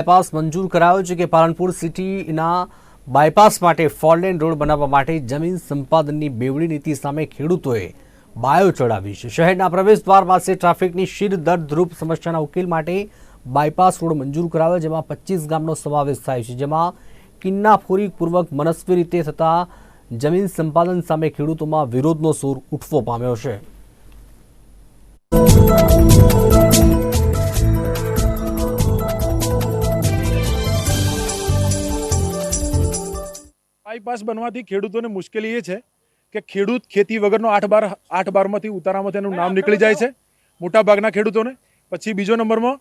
Bypass મંજૂર કરાયો છે કે પાલનપુર સિટીના બાયપાસ માટે ફોરલેન રોડ બનાવવા માટે જમીન સંપાદનની બેવડી નીતિ સામે ખેડૂતોએ બાયો ચડાવી છે. શહેરના પ્રવેશ દ્વાર પાસે ટ્રાફિકની શિર દર્દરૂપ સમસ્યાના ઉકેલ માટે બાયપાસ રોડ મંજૂર કરાયો, જેમાં પચીસ ગામનો સમાવેશ થાય છે. જેમાં કિન્નાફોરીપૂર્વક મનસ્વી રીતે થતા જમીન સંપાદન સામે ખેડૂતોમાં વિરોધનો સૂર ઉઠવો પામ્યો છે. બાયપાસ બનવાથી ખેડૂતોને મુશ્કેલી એ છે કે ખેડૂત ખેતી વગરનો આઠ બાર આઠ બારમાંથી ઉતારામાંથી એનું નામ નીકળી જાય છે. મોટા ભાગના ખેડૂતોને. પછી બીજો નંબરમાં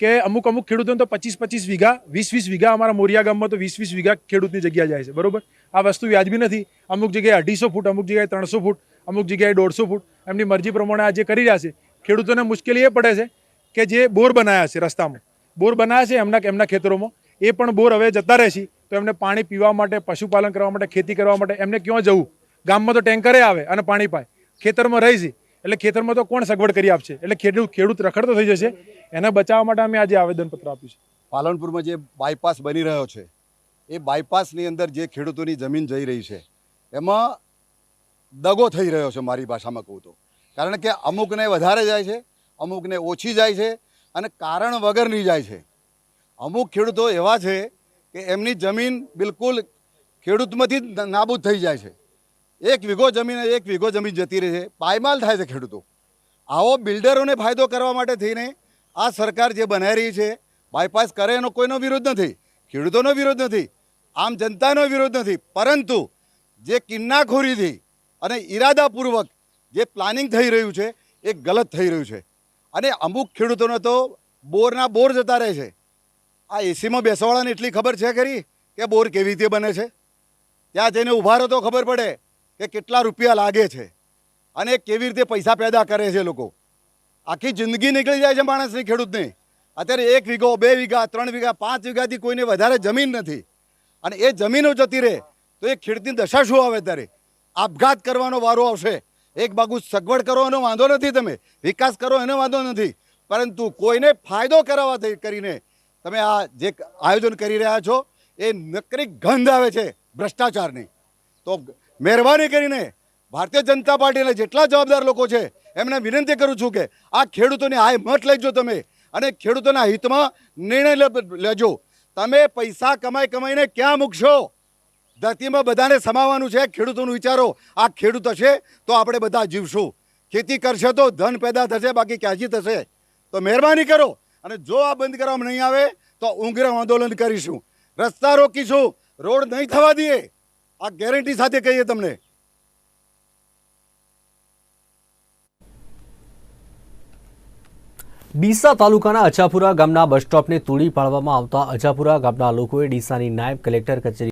કે અમુક અમુક ખેડૂતોને તો પચીસ પચીસ વીઘા વીસ વીસ વીઘા અમારા મોરિયા ગામમાં તો વીસ વીસ વીઘા ખેડૂતની જગ્યા જાય છે. બરોબર? આ વસ્તુ વ્યાજબી નથી. અમુક જગ્યાએ અઢીસો ફૂટ અમુક જગ્યાએ ત્રણસો ફૂટ અમુક જગ્યાએ દોઢસો ફૂટ. એમની મરજી પ્રમાણે આ જે કરી રહ્યા છે ખેડૂતોને મુશ્કેલી એ પડે છે કે જે બોર બનાવ્યા છે રસ્તામાં. બોર બનાવ્યા છે એમના એમના ખેતરોમાં. એ પણ બોર હવે જતા રહેશે. તો એમને પાણી પીવા માટે, પશુપાલન કરવા માટે, ખેતી કરવા માટે એમને ક્યાં જવું? ગામમાં તો ટેન્કરે આવે અને પાણી પાય. ખેતરમાં રહી છે. એટલે ખેતરમાં તો કોણ સગવડ કરી આપશે? એટલે ખેડૂત ખેડૂત રખડતો થઈ જશે. એને બચાવવા માટે અમે આજે આવેદનપત્ર આપ્યું છે. પાલનપુરમાં જે બાયપાસ બની રહ્યો છે, એ બાયપાસની અંદર જે ખેડૂતોની જમીન જઈ રહી છે, એમાં દગો થઈ રહ્યો છે મારી ભાષામાં કહું તો. કારણ કે અમુકને વધારે જાય છે, અમુકને ઓછી જાય છે અને કારણ વગરની જાય છે. અમુક ખેડૂતો એવા છે કે એમની જમીન બિલકુલ ખેડૂતમાંથી નાબૂદ થઈ જાય છે. એક વીઘો જમીન એક વીઘો જમીન જતી રહે છે. પાયમાલ થાય છે ખેડૂતો. આવો બિલ્ડરોને ફાયદો કરવા માટે થઈને આ સરકાર જે બનાવી રહી છે બાયપાસ કરે એનો કોઈનો વિરોધ નથી, ખેડૂતોનો વિરોધ નથી, આમ જનતાનો વિરોધ નથી. પરંતુ જે કિન્નાખોરીથી અને ઈરાદાપૂર્વક જે પ્લાનિંગ થઈ રહ્યું છે, એ ગલત થઈ રહ્યું છે. અને અમુક ખેડૂતોને તો બોરના બોર જતા રહે છે. આ એસીમાં બેસવાળાને એટલી ખબર છે ખરી કે બોર કેવી રીતે બને છે? ત્યાં જઈને ઊભા રહો તો ખબર પડે કે કેટલા રૂપિયા લાગે છે અને કેવી રીતે પૈસા પેદા કરે છે લોકો. આખી જિંદગી નીકળી જાય છે માણસની ખેડૂતની. અત્યારે એક વીઘો, બે વીઘા, ત્રણ વીઘા, પાંચ વીઘાથી કોઈને વધારે જમીન નથી. અને એ જમીનો જતી રહે તો એ ખેડૂતની દશા શું આવે ત્યારે? આપઘાત કરવાનો વારો આવશે. એક બાજુ સગવડ કરો એનો વાંધો નથી તમે. વિકાસ કરો એનો વાંધો નથી. પરંતુ કોઈને ફાયદો કરાવવાથી કરીને તમે આ જે આયોજન કરી રહ્યા છો, એ નકરી ગંધ આવે છે, ભ્રષ્ટાચારની. તો મહેરબાની કરીને ભારતીય જનતા પાર્ટીના જેટલા જવાબદાર લોકો છે, એમને વિનંતી કરું છું કે આ ખેડૂતોને આ મત લેજો તમે અને ખેડૂતોના હિતમાં નિર્ણય લેજો. તમે પૈસા કમાઈ કમાઈને ક્યાં મૂકશો? ધરતીમાં બધાને સમાવવાનું છે, ખેડૂતોનું વિચારો. આ ખેડૂત હશે તો આપણે બધા જીવશું. ખેતી કરશે તો ધન પેદા થશે, બાકી ક્યાંથી થશે? તો મહેરબાની કરો. અને જો આ બંધ કરવામાં નહીં આવે, તો ઉગ્ર આંદોલન કરીશું. રસ્તા રોકીશું. રોડ નહીં થવા દઈએ. આ ગેરંટી સાથે કહીએ તમને. ડીસા તાલુકાના અછાપુરા ગામના બસ સ્ટોપને તોડી પાડવામાં આવતા અછાપુરા ગામના લોકોએ ડીસાની નાયબ કલેક્ટર કચેરી